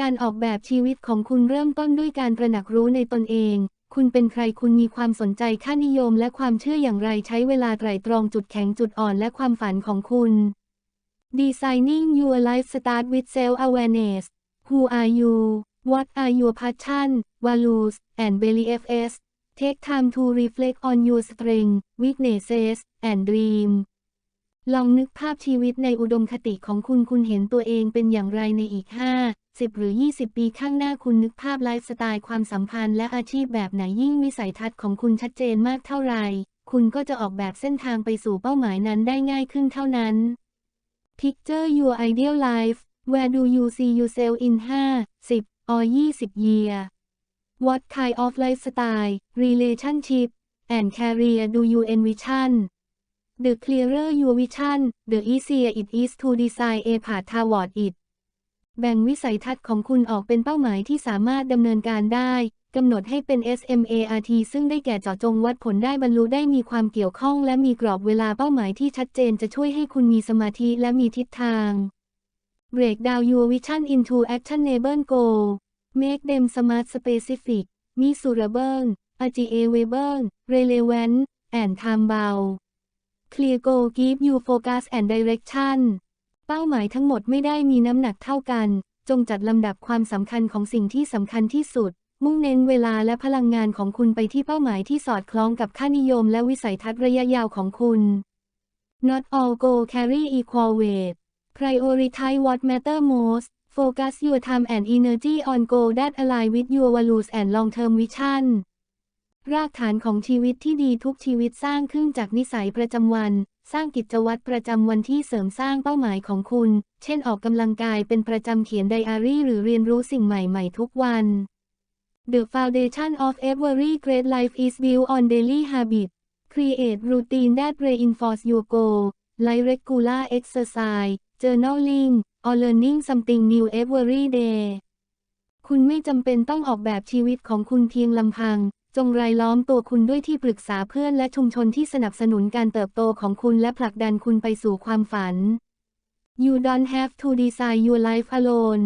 การออกแบบชีวิตของคุณเริ่มต้นด้วยการตระหนักรู้ในตนเอง คุณเป็นใครคุณมีความสนใจค่านิยมและความเชื่ออย่างไรใช้เวลาไตร่ตรองจุดแข็งจุดอ่อนและความฝันของคุณ Designing your life start with self-awareness Who are you What are your passion values and beliefs Take time to reflect on your strengths weaknesses and dream ลองนึกภาพชีวิตในอุดมคติของคุณคุณเห็นตัวเองเป็นอย่างไรในอีก 5 10 หรือ 20 ปีข้างหน้าคุณนึกภาพไลฟ์สไตล์ความสัมพันธ์และอาชีพแบบไหนยิ่งวิสัยทัศน์ของคุณชัดเจนมากเท่าไหร่ คุณก็จะออกแบบเส้นทางไปสู่เป้าหมายนั้นได้ง่ายขึ้นเท่านั้น Picture your ideal life Where do you see yourself in 5, 10 or 20 year What kind of lifestyle relationship and career do you envision The clearer your vision the easier it is to design a path toward it แบ่งวิสัยทัศน์ของคุณออกเป็นเป้าหมายที่สามารถดำเนินการได้ กำหนดให้เป็น SMART ซึ่งได้แก่เจาะจงวัดผลได้บรรลุได้มีความเกี่ยวข้องและมีกรอบเวลาเป้าหมายที่ชัดเจนจะช่วยให้คุณมีสมาธิและมีทิศทาง Break down your vision into actionable goal Make them smart specific measurable achievable relevant and time bound Clear goal give you focus and direction เป้าหมายทั้งหมดไม่ได้มีน้ำหนักเท่ากัน จงจัดลำดับความสำคัญของสิ่งที่สำคัญที่สุด มุ่งเน้นเวลาและพลังงานของคุณไปที่เป้าหมายที่สอดคล้องกับค่านิยมและวิสัยทัศน์ระยะยาวของคุณ Not all goal carry equal weight Prioritize what matter most Focus your time and energy on goal that align with your values and long-term vision รากฐานของชีวิตที่ดีทุกชีวิตสร้างขึ้นจากนิสัยประจำวัน สร้างกิจวัตรประจำวันที่เสริมสร้างเป้าหมายของคุณ เช่นออกกำลังกายเป็นประจำเขียนไดอารี่หรือเรียนรู้สิ่งใหม่ๆทุกวัน The foundation of every great life is built on daily habit Create routine that reinforce your goal like regular exercise journaling or learning something new every day คุณไม่จำเป็นต้องออกแบบชีวิตของคุณเพียงลำพัง จงรายล้อมตัวคุณด้วยที่ปรึกษาเพื่อนและชุมชนที่สนับสนุนการเติบโตของคุณและผลักดันคุณไปสู่ความฝัน You don't have to design your life alone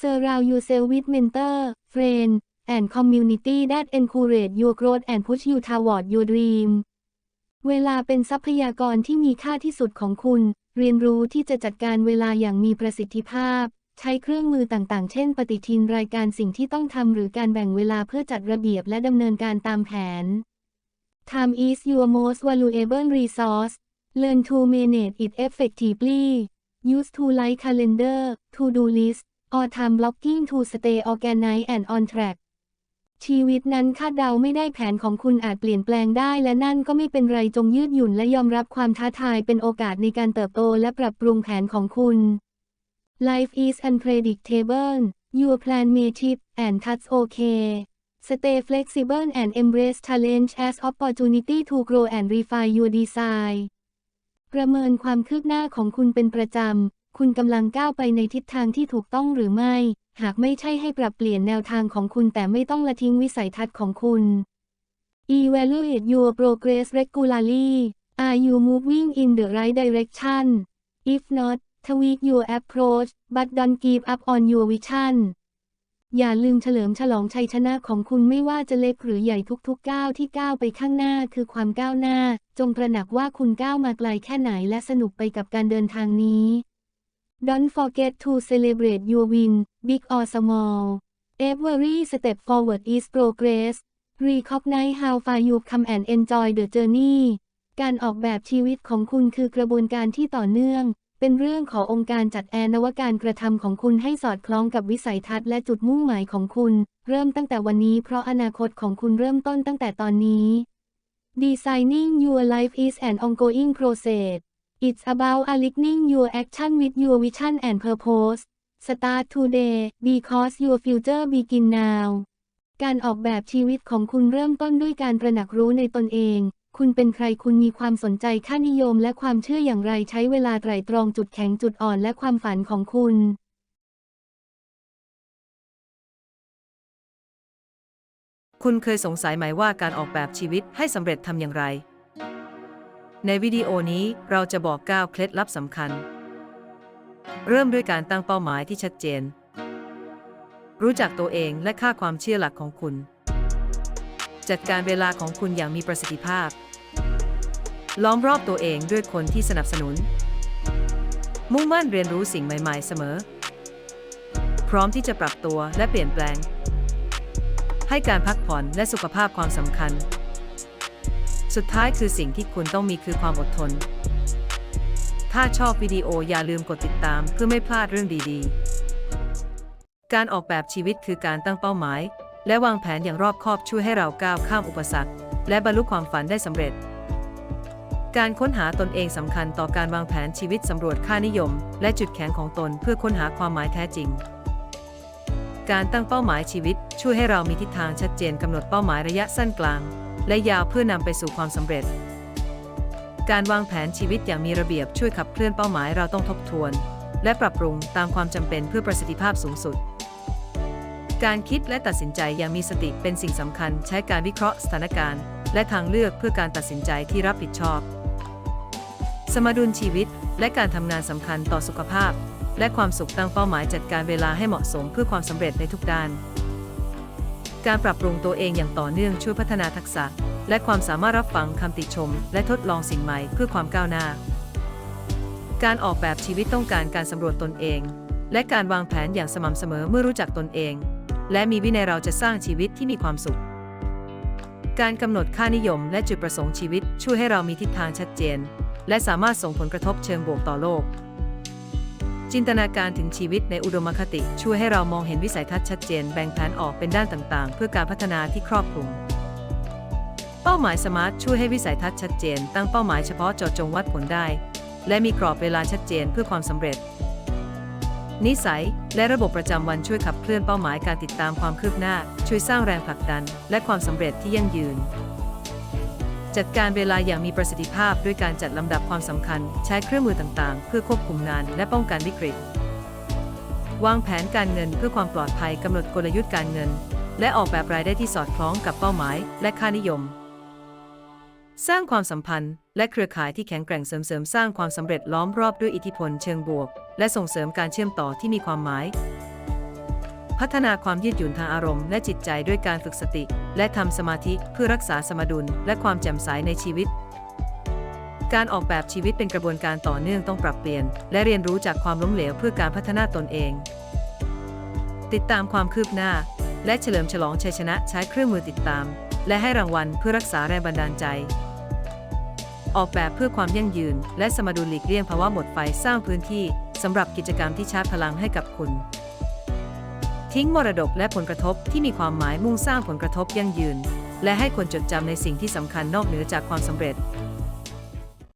Surround yourself with mentor, friend, and community that encourage your growth and push you toward your dream เวลาเป็นทรัพยากรที่มีค่าที่สุดของคุณ เรียนรู้ที่จะจัดการเวลาอย่างมีประสิทธิภาพ ใช้เครื่องมือต่างๆ เช่น ปฏิทินรายการสิ่งที่ต้องทำหรือการแบ่งเวลาเพื่อจัดระเบียบและดำเนินการตามแผน Time is your most valuable resource Learn to manage it effectively Use to like calendar to-do list or time blocking to stay organized and on track ชีวิตนั้นคาดเดาไม่ได้แผนของคุณอาจเปลี่ยนแปลงได้ และนั่นก็ไม่เป็นไรจงยืดหยุ่นและยอมรับความท้าทายเป็นโอกาสในการเติบโตและปรับปรุงแผนของคุณ Life is unpredictable Your plan may shift and that's okay Stay flexible and embrace challenge as opportunity to grow and refine your design ประเมินความคืบหน้าของคุณเป็นประจำ คุณกำลังก้าวไปในทิศทางที่ถูกต้องหรือไม่ หากไม่ใช่ให้ปรับเปลี่ยนแนวทางของคุณแต่ไม่ต้องละทิ้งวิสัยทัศน์ของคุณ Evaluate your progress regularly Are you moving in the right direction If not tweak your approach but don't give up on your vision อย่าลืมเฉลิมฉลองชัยชนะของคุณไม่ว่าจะเล็กหรือใหญ่ทุกๆก้าวที่ก้าวไปข้างหน้าคือความก้าวหน้า จงตระหนักว่าคุณก้าวมาไกลแค่ไหนและสนุกไปกับการเดินทางนี้ Don't forget to celebrate your win big or small Every step forward is progress Recognize how far you've come and enjoy the journey การออกแบบชีวิตของคุณคือกระบวนการที่ต่อเนื่อง เป็นเรื่องขององค์การจัดแอนวการกระทำของคุณให้สอดคล้องกับวิสัยทัศน์และจุดมุ่งหมายของคุณ เริ่มตั้งแต่วันนี้เพราะอนาคตของคุณเริ่มต้นตั้งแต่ตอนนี้ Designing your life is an ongoing process It's about aligning your action with your vision and purpose Start today because your future begin now การออกแบบชีวิตของคุณเริ่มต้นด้วยการตระหนักรู้ในตนเอง คุณเป็นใครคุณมีความสนใจค่านิยมและความเชื่ออย่างไรใช้เวลาไตร่ตรองจุดแข็งจุดอ่อนและความฝันของคุณคุณเคยสงสัยไหมว่าการออกแบบชีวิตให้สำเร็จทำอย่างไร ในวิดีโอนี้เราจะบอก 9 เคล็ดลับสำคัญ เริ่มด้วยการตั้งเป้าหมายที่ชัดเจน รู้จักตัวเองและค่าความเชื่อหลักของคุณ จัดการเวลาของคุณอย่างมีประสิทธิภาพ ล้อมรอบตัวเองด้วยคนที่สนับสนุน มุ่งมั่นเรียนรู้สิ่งใหม่ ๆ เสมอ พร้อมที่จะปรับตัวและเปลี่ยนแปลง ให้การพักผ่อนและสุขภาพความสำคัญ สุดท้ายคือสิ่งที่คุณต้องมีคือความอดทน ถ้าชอบวิดีโออย่าลืมกดติดตามเพื่อไม่พลาดเรื่องดีๆ การออกแบบชีวิตคือการตั้งเป้าหมาย และวางแผนอย่างรอบคอบช่วยให้เราก้าวข้ามอุปสรรค และบรรลุความฝันได้สำเร็จ การค้นหาตนเองสำคัญต่อการวางแผนชีวิตสำรวจค่านิยม และจุดแข็งของตนเพื่อค้นหาความหมายแท้จริง การตั้งเป้าหมายชีวิต ช่วยให้เรามีทิศทางชัดเจนกำหนดเป้าหมายระยะสั้นกลาง และยาวเพื่อนำไปสู่ความสำเร็จ การวางแผนชีวิตอย่างมีระเบียบช่วยขับเคลื่อนเป้าหมายเราต้องทบทวน และปรับปรุงตามความจำเป็นเพื่อประสิทธิภาพสูงสุดการคิดและตัดสินใจอย่างมีสติเป็นสิ่งสำคัญ ใช้การวิเคราะห์สถานการณ์ และทางเลือกเพื่อการตัดสินใจที่รับผิดชอบ สมดุลชีวิต และการทำงานสำคัญต่อสุขภาพ และความสุขตั้งเป้าหมายจัดการเวลาให้เหมาะสมเพื่อความสำเร็จในทุกด้าน การปรับปรุงตัวเองอย่างต่อเนื่องช่วยพัฒนาทักษะ และความสามารถรับฟังคำติชม และทดลองสิ่งใหม่เพื่อความก้าวหน้า การออกแบบชีวิตต้องการการสำรวจตนเอง และการวางแผนอย่างสม่ำเสมอเมื่อรู้จักตนเอง และมีวินัยเราจะสร้างชีวิตที่มีความสุขการกำหนดค่านิยมและจุดประสงค์ชีวิตช่วยให้เรามีทิศทางชัดเจน และสามารถส่งผลกระทบเชิงบวกต่อโลก จินตนาการถึงชีวิตในอุดมคติ ช่วยให้เรามองเห็นวิสัยทัศน์ชัดเจนแบ่งแผนออกเป็นด้านต่างๆ เพื่อการพัฒนาที่ครอบคลุม เป้าหมายสมาร์ทช่วยให้วิสัยทัศน์ชัดเจน ตั้งเป้าหมายเฉพาะเจาะจงวัดผลได้ และมีกรอบเวลาชัดเจนเพื่อความสำเร็จนิสัย และระบบประจำวันช่วยขับเคลื่อนเป้าหมายการติดตามความคืบหน้า ช่วยสร้างแรงผลักดัน และความสำเร็จที่ยั่งยืน จัดการเวลาอย่างมีประสิทธิภาพด้วยการจัดลำดับความสำคัญ ใช้เครื่องมือต่างๆ เพื่อควบคุมงานและป้องกันวิกฤต วางแผนการเงินเพื่อความปลอดภัยกำหนดกลยุทธ์การเงิน และออกแบบรายได้ที่สอดคล้องกับเป้าหมาย และค่านิยม สร้างความสัมพันธ์ และเครือข่ายที่แข็งแกร่งเสริมสร้างความสำเร็จล้อมรอบด้วยอิทธิพลเชิงบวก และส่งเสริมการเชื่อมต่อที่มีความหมาย พัฒนาความยืดหยุ่นทางอารมณ์และจิตใจด้วยการฝึกสติ และทำสมาธิเพื่อรักษาสมดุลและความแจ่มใสในชีวิต การออกแบบชีวิตเป็นกระบวนการต่อเนื่องต้องปรับเปลี่ยน และเรียนรู้จากความล้มเหลวเพื่อการพัฒนาตนเอง ติดตามความคืบหน้า และเฉลิมฉลองชัยชนะใช้เครื่องมือติดตาม และให้รางวัลเพื่อรักษาแรงบันดาลใจ ออกแบบเพื่อความยั่งยืน และสมดุลหลีกเลี่ยงภาวะหมดไฟสร้างพื้นที่สำหรับกิจกรรมที่ชาร์จพลังให้กับคุณ ทิ้งมรดกและผลกระทบที่มีความหมายมุ่งสร้างผลกระทบยั่งยืน และให้คนจดจำในสิ่งที่สำคัญนอกเหนือจากความสำเร็จ